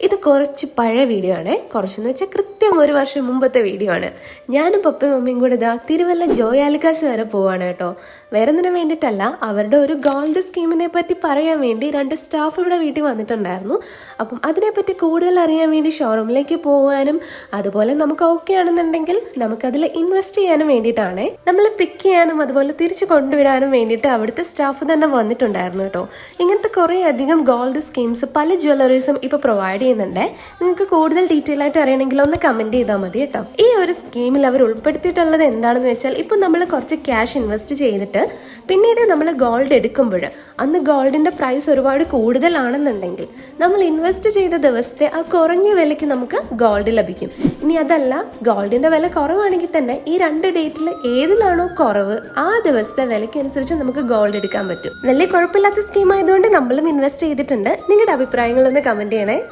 ഇത് കുറച്ച് പഴയ വീഡിയോ ആണ്. കുറച്ചെന്ന് വെച്ചാൽ കൃത്യം ഒരു വർഷം മുമ്പത്തെ വീഡിയോ ആണ്. ഞാനും പപ്പയും മമ്മിയും കൂടെ ഇതാ തിരുവല്ല ജോയാലിക്കാസ് വരെ പോവാണ് കേട്ടോ. വരുന്നതിന് വേണ്ടിയിട്ടല്ല അവരുടെ ഒരു ഗോൾഡ് സ്കീമിനെ പറ്റി പറയാൻ വേണ്ടി രണ്ട് സ്റ്റാഫ് ഇവിടെ വീട്ടിൽ വന്നിട്ടുണ്ടായിരുന്നു. അപ്പം അതിനെപ്പറ്റി കൂടുതൽ അറിയാൻ വേണ്ടി ഷോറൂമിലേക്ക് പോകാനും അതുപോലെ നമുക്ക് ഓക്കെ ആണെന്നുണ്ടെങ്കിൽ നമുക്കതിൽ ഇൻവെസ്റ്റ് ചെയ്യാനും വേണ്ടിയിട്ടാണ്. നമ്മൾ പിക്ക് ചെയ്യാനും അതുപോലെ തിരിച്ചു കൊണ്ടുവിടാനും വേണ്ടിയിട്ട് അവിടുത്തെ സ്റ്റാഫ് തന്നെ വന്നിട്ടുണ്ടായിരുന്നു കേട്ടോ. ഇങ്ങനത്തെ കുറേ അധികം ഗോൾഡ് സ്കീംസ് പല ജ്വല്ലറീസും ഇപ്പോൾ പ്രൊവൈഡ് ചെയ്യുന്നുണ്ട്. നിങ്ങൾക്ക് കൂടുതൽ ഡീറ്റെയിൽ ആയിട്ട് അറിയണമെങ്കിൽ ഒന്ന് ചെയ്താൽ മതി കേട്ടോ. ഈ ഒരു സ്കീമിൽ അവർ ഉൾപ്പെടുത്തിയിട്ടുള്ളത് എന്താണെന്ന് വെച്ചാൽ ഇപ്പം നമ്മൾ കുറച്ച് ക്യാഷ് ഇൻവെസ്റ്റ് ചെയ്തിട്ട് പിന്നീട് നമ്മൾ ഗോൾഡ് എടുക്കുമ്പോൾ അന്ന് ഗോൾഡിന്റെ പ്രൈസ് ഒരുപാട് കൂടുതലാണെന്നുണ്ടെങ്കിൽ നമ്മൾ ഇൻവെസ്റ്റ് ചെയ്ത ദിവസത്തെ ആ കുറഞ്ഞ വിലയ്ക്ക് നമുക്ക് ഗോൾഡ് ലഭിക്കും. ഇനി അതല്ല ഗോൾഡിന്റെ വില കുറവാണെങ്കിൽ തന്നെ ഈ രണ്ട് ഡേറ്റിൽ ഏതിലാണോ കുറവ് ആ ദിവസത്തെ വിലയ്ക്ക് അനുസരിച്ച് നമുക്ക് ഗോൾഡ് എടുക്കാൻ പറ്റും. വലിയ കുഴപ്പമില്ലാത്ത സ്കീം ആയതുകൊണ്ട് നമ്മളും ഇൻവെസ്റ്റ് ചെയ്തിട്ടുണ്ട്. നിങ്ങളുടെ അഭിപ്രായങ്ങളൊന്ന് കമന്റ് ചെയ്യണേ.